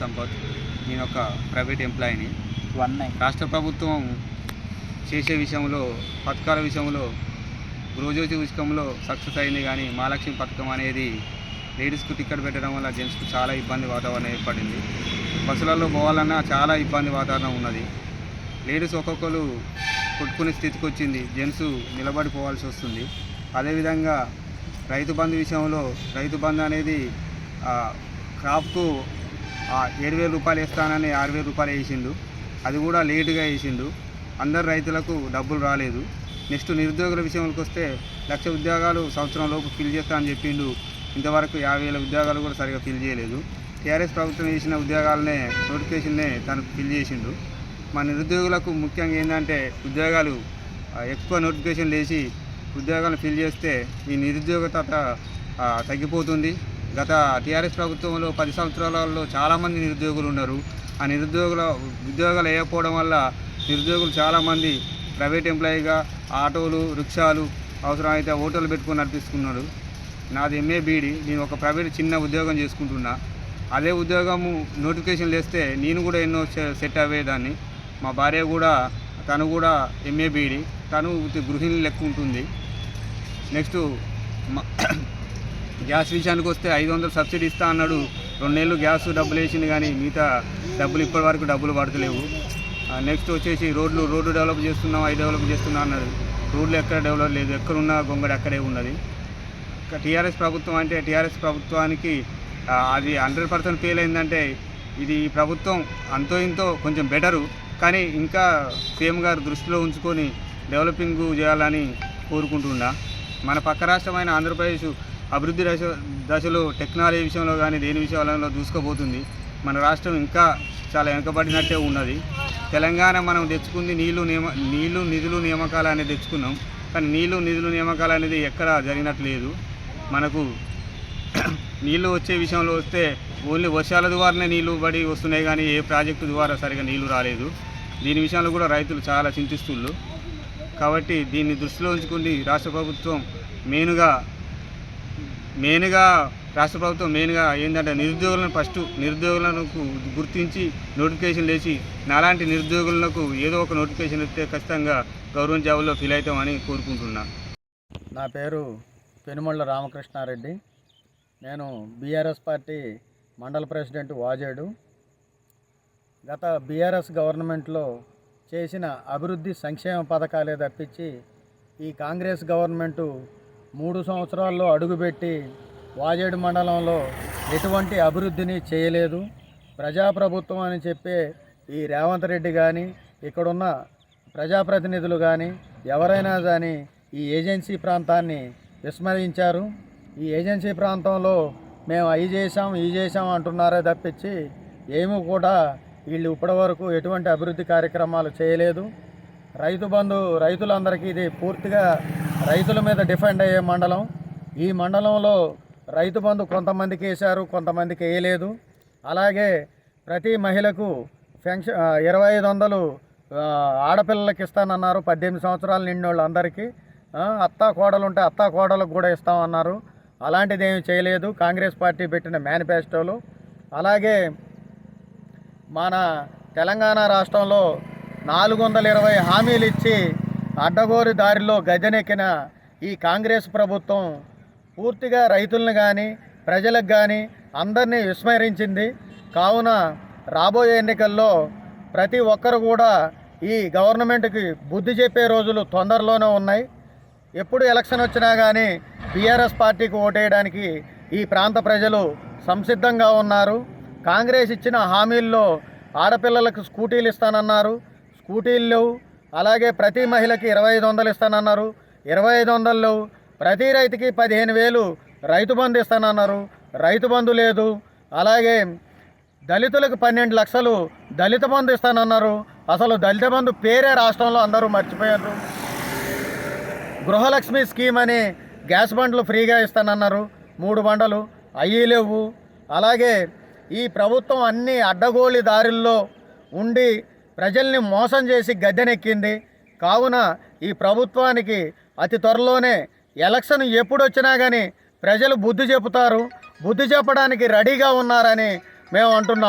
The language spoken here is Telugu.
సంపత్ నేను ఒక ప్రైవేట్ ఎంప్లాయీని. వన్ నైన్ రాష్ట్ర ప్రభుత్వం చేసే విషయంలో పథకాల విషయంలో గృహజ్యోతి ఉచితంలో సక్సెస్ అయింది కానీ మహాలక్ష్మి పథకం అనేది లేడీస్కు టికెట్ పెట్టడం వల్ల జెంట్స్కు చాలా ఇబ్బంది వాతావరణం ఏర్పడింది. బస్సులలో పోవాలన్నా చాలా ఇబ్బంది వాతావరణం ఉన్నది. లేడీస్ ఒక్కొక్కరు కొట్టుకునే స్థితికి వచ్చింది. జెంట్స్ నిలబడిపోవాల్సి వస్తుంది. అదేవిధంగా రైతు బంధు విషయంలో రైతు బంధు అనేది క్రాప్కు ఏడు వేల రూపాయలు ఇస్తానని ఆరు వేల రూపాయలు వేసిండు. అది కూడా లేటుగా వేసిండు. అందరు రైతులకు డబ్బులు రాలేదు. నెక్స్ట్ నిరుద్యోగుల విషయంలోకి వస్తే లక్ష ఉద్యోగాలు సంవత్సరం లోపు ఫిల్ చేస్తా అని చెప్పిండు. ఇంతవరకు యాభై వేల ఉద్యోగాలు కూడా సరిగా ఫిల్ చేయలేదు. టీఆర్ఎస్ ప్రభుత్వం చేసిన ఉద్యోగాలనే నోటిఫికేషన్నే తను ఫిల్ చేసిండు. మా నిరుద్యోగులకు ముఖ్యంగా ఏంటంటే ఉద్యోగాలు ఎక్కువ నోటిఫికేషన్ వేసి ఉద్యోగాలను ఫిల్ చేస్తే ఈ నిరుద్యోగత తగ్గిపోతుంది. గత టీఆర్ఎస్ ప్రభుత్వంలో పది సంవత్సరాలలో చాలామంది నిరుద్యోగులు ఉన్నారు. ఆ నిరుద్యోగుల ఉద్యోగాలు వేయకపోవడం వల్ల నిరుద్యోగులు చాలామంది ప్రైవేట్ ఎంప్లాయీగా ఆటోలు రిక్షాలు అవసరమైతే హోటల్ పెట్టుకొని నడిపిస్తున్నాడు నాది ఎంఏ బీడీ నేను ఒక ప్రైవేట్ చిన్న ఉద్యోగం చేసుకుంటున్నా. అదే ఉద్యోగము నోటిఫికేషన్ వేస్తే నేను కూడా ఎన్నో సెట్ అయ్యేదాన్ని మా భార్య కూడా తను కూడా ఎంఏ బీడీ తను గృహిణి లెక్క ఉంటుంది నెక్స్ట్ మా గ్యాస్ విషయానికి వస్తే ఐదు వందలు సబ్సిడీ ఇస్తా అన్నాడు. రెండేళ్ళు గ్యాస్ డబ్బులు వేసింది కానీ మిగతా డబ్బులు ఇప్పటి వరకు డబ్బులు పడతలేవు. నెక్స్ట్ వచ్చేసి రోడ్లు రోడ్లు డెవలప్ చేస్తున్నాం అవి డెవలప్ చేస్తున్నా అన్నాడు. రోడ్లు ఎక్కడ డెవలప్ లేదు ఎక్కడున్నా గొంగడి అక్కడే ఉన్నది. టీఆర్ఎస్ ప్రభుత్వం అంటే టీఆర్ఎస్ ప్రభుత్వానికి అది హండ్రెడ్ పర్సెంట్ ఫెయిల్ అయిందంటే ఇది ఈ ప్రభుత్వం అంతో ఇంతో కొంచెం బెటరు. కానీ ఇంకా సీఎం గారు దృష్టిలో ఉంచుకొని డెవలపింగ్ చేయాలని కోరుకుంటున్నా. మన పక్క రాష్ట్రమైన ఆంధ్రప్రదేశ్ అభివృద్ధి దశ దశలో టెక్నాలజీ విషయంలో కానీ దేని విషయంలో దూసుకుపోతుంది. మన రాష్ట్రం ఇంకా చాలా వెనుకబడినట్టే ఉన్నది. తెలంగాణ మనం తెచ్చుకుంది నీళ్ళు నియమ నీళ్ళు నిధులు నియామకాలు అనేది తెచ్చుకున్నాం. కానీ నీళ్ళు నిధులు నియామకాలు అనేది ఎక్కడ జరిగినట్లేదు. మనకు నీళ్ళు వచ్చే విషయంలో వస్తే ఓన్లీ వర్షాల ద్వారానే నీళ్ళు పడి వస్తున్నాయి కానీ ఏ ప్రాజెక్టు ద్వారా సరిగా నీళ్ళు రాలేదు. దీని విషయంలో కూడా రైతులు చాలా చింతిస్తున్నారు కాబట్టి దీన్ని దృష్టిలో ఉంచుకుని రాష్ట్ర ప్రభుత్వం. మెయిన్గా మెయిన్గా రాష్ట్ర ప్రభుత్వం మెయిన్గా ఏంటంటే నిరుద్యోగులను ఫస్ట్ నిరుద్యోగులను గుర్తించి నోటిఫికేషన్ లేచి నాలాంటి నిరుద్యోగులకు ఏదో ఒక నోటిఫికేషన్ ఇస్తే ఖచ్చితంగా గవర్నమెంట్ జాబ్లో ఫీల్ అవుతామని కోరుకుంటున్నా. నా పేరు పెనుమళ్ళ రామకృష్ణారెడ్డి. నేను BRS party mandal president Vajedu. గత బీఆర్ఎస్ గవర్నమెంట్లో చేసిన అభివృద్ధి సంక్షేమ పథకాలే తప్పించి ఈ కాంగ్రెస్ గవర్నమెంటు మూడు సంవత్సరాల్లో అడుగుపెట్టి వాజేడు మండలంలో ఎటువంటి అభివృద్ధిని చేయలేదు. ప్రజాప్రభుత్వం అని చెప్పే ఈ రేవంత్ రెడ్డి కానీ ఇక్కడున్న ప్రజాప్రతినిధులు కానీ ఎవరైనా కానీ ఈ ఏజెన్సీ ప్రాంతాన్ని విస్మరించారు. ఈ ఏజెన్సీ ప్రాంతంలో మేము అవి చేసాం ఈ చేసాం అంటున్నారే తప్పించి ఏమీ కూడా వీళ్ళు ఇప్పటివరకు ఎటువంటి అభివృద్ధి కార్యక్రమాలు చేయలేదు. రైతు బంధు రైతులందరికీ ఇది పూర్తిగా రైతుల మీద డిఫెండ్ అయ్యే మండలం. ఈ మండలంలో రైతు బంధు కొంతమందికి వేశారు కొంతమందికి వేయలేదు. అలాగే ప్రతి మహిళకు పెన్షన్ ఇరవై ఐదు వందలు ఆడపిల్లలకి ఇస్తానన్నారు. పద్దెనిమిది సంవత్సరాలు నిండిన వాళ్ళందరికీ అత్తా కోడలు ఉంటే అత్తా కోడలకు కూడా ఇస్తామన్నారు. అలాంటిది ఏమి చేయలేదు. కాంగ్రెస్ పార్టీ పెట్టిన మేనిఫెస్టోలు. అలాగే మన తెలంగాణ రాష్ట్రంలో నాలుగు వందల ఇరవై హామీలు ఇచ్చి అడ్డగోరి దారిలో గజనెక్కిన ఈ కాంగ్రెస్ ప్రభుత్వం పూర్తిగా రైతులను కానీ ప్రజలకు కానీ అందరినీ విస్మరించింది. కావున రాబోయే ఎన్నికల్లో ప్రతి ఒక్కరు కూడా ఈ గవర్నమెంట్కి బుద్ధి చెప్పే రోజులు తొందరలోనే ఉన్నాయి. ఎప్పుడు ఎలక్షన్ వచ్చినా కానీ బీఆర్ఎస్ పార్టీకి ఓటేయడానికి ఈ ప్రాంత ప్రజలు సంసిద్ధంగా ఉన్నారు. కాంగ్రెస్ ఇచ్చిన హామీల్లో ఆడపిల్లలకు స్కూటీలు ఇస్తానన్నారు. స్కూటీలు లేవు అలాగే ప్రతి మహిళకి ఇరవై ఐదు వందలు ఇస్తానన్నారు. ఇరవై ఐదు వందలు లేవు ప్రతి రైతుకి పదిహేను వేలు రైతు బంధు ఇస్తానన్నారు. రైతు బంధు లేదు. అలాగే దళితులకు పన్నెండు లక్షలు దళిత బంధు ఇస్తానన్నారు. అసలు దళిత బంధు పేరే రాష్ట్రంలో అందరూ మర్చిపోయారు. గృహలక్ష్మి స్కీమ్ అని గ్యాస్ బండ్లు ఫ్రీగా ఇస్తానన్నారు. మూడు బండలు అయ్యి లేవు. అలాగే ఈ ప్రభుత్వం అన్ని అడ్డగోలి దారుల్లో ఉండి ప్రజల్ని మోసం చేసి గద్దెనెక్కింది. కావున ఈ ప్రభుత్వానికి అతి త్వరలోనే ఎలక్షన్ ఎప్పుడొచ్చినా కానీ ప్రజలు బుద్ధి చెబుతారు బుద్ధి చెప్పడానికి రెడీగా ఉన్నారని మేము అంటున్నాం